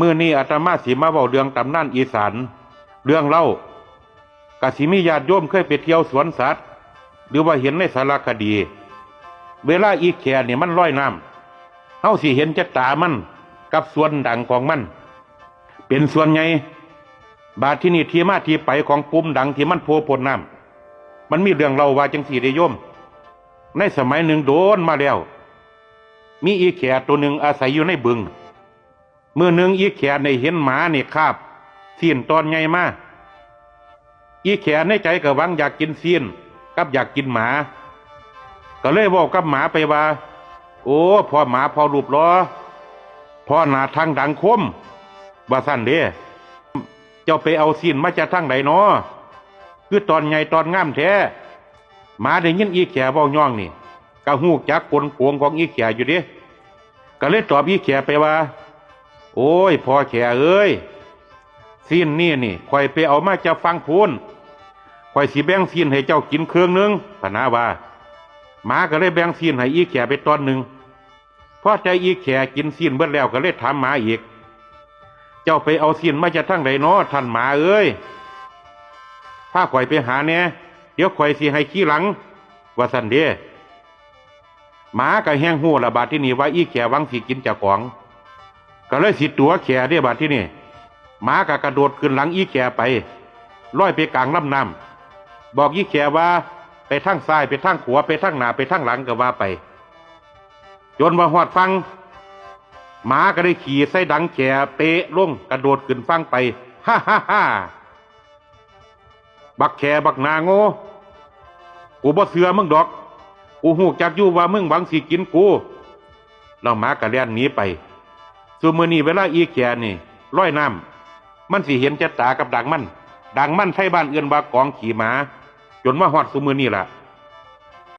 มื่อนี้อาตมาสีมาเว้าเรื่องตำนานอีสานเรื่องเล่ากสิมีญาติโยมเคยไปเที่ยวสวนสัตว์ หรือว่าเห็นในสารคดี เวลาอีแขเนี่ยมันลอยน้ำเฮาสิเห็นจะตามันกับส่วนดังของมัน เป็นส่วนใหญ่บาดที่นี่ที่มาที่ไปของปุ่มดังที่มันโผล่พ้นน้ำมันมีเรื่องเล่าว่าจังสีได้โยม ในสมัยหนึ่งโดนมาแล้ว มีอีแขตัวหนึ่งอาศัยอยู่ในบึง เมื่อหนึ่งอีแขในเห็นหมาเนี่ยคาบซีนตอนไงมาอีแขในใจก็หวังอยากกินซีนกับอยากกินหมา ก็เลยบอกกับหมาไปว่า โอ้พ่อหมาพอรูปล้อพ่อหนาทางดังคมว่าสั้นเด้เจ้าไปเอาซีนมาจากทางไหนเนาะคือตอนไงตอนง่ามแท้หมาได้ยินอีแขเว้าย่องนี่ก็หูจักกลโกงของอีแขอยู่เดิก็เลยตอบอีแขไปว่า โอ้ยพ่อแขเอ้ยซีนนี่นี่คอยไปเอามาจากฟังพูนคอยสีแบ่งซีนให้เจ้ากินเครื่องหนึงพนาว่าหมาก็เลยแบ่งซีนให้อีแขไปตอนหนึ่งพอใจอีแขกินซีนเบิดแล้วก็เลยถามหมาอีก เจ้าไปเอาซีนมาจากทางไหนเนาะท่านหมาเอ้ยถ้าข่อยไปหาเนี่ยเดี๋ยวข่อยสิให้ขี้หลัง ว่าสันเด้หมาก็แห้งหูละบาดที่นี่ว่าอีแขหวังสิกินจากของ ก็เลยสิตัวแขเด้บาดที่นี่หมาก็กระโดดขึ้นหลังอีแขไปลอยไปกลางลำน้ำบอกอีแขว่าไปทางซ้ายไปทางขวาไปทางหน้าไปทางหลังก็ว่าไป จนมาหอดฟังหมาก็ได้ขี่ใส่ดังแก่เปะลงกระโดดขึ้นฟังไปฮ่าฮ่าฮ่าบักแขบักนาโง่กูบ่เสือมึงดอก กูหูจักอยู่ว่ามึงหวังสิกินกูแล้วหมากระเลียนหนีไป ส่วนมือนี้เวลาอีแก่นี่ร้อยน้ำมันสิเห็นจะตากับดังมัน ดังมันใช้บ้านเอื่นว่ากองขี่หมา จนว่าหอดสุมือนี่ล่ะ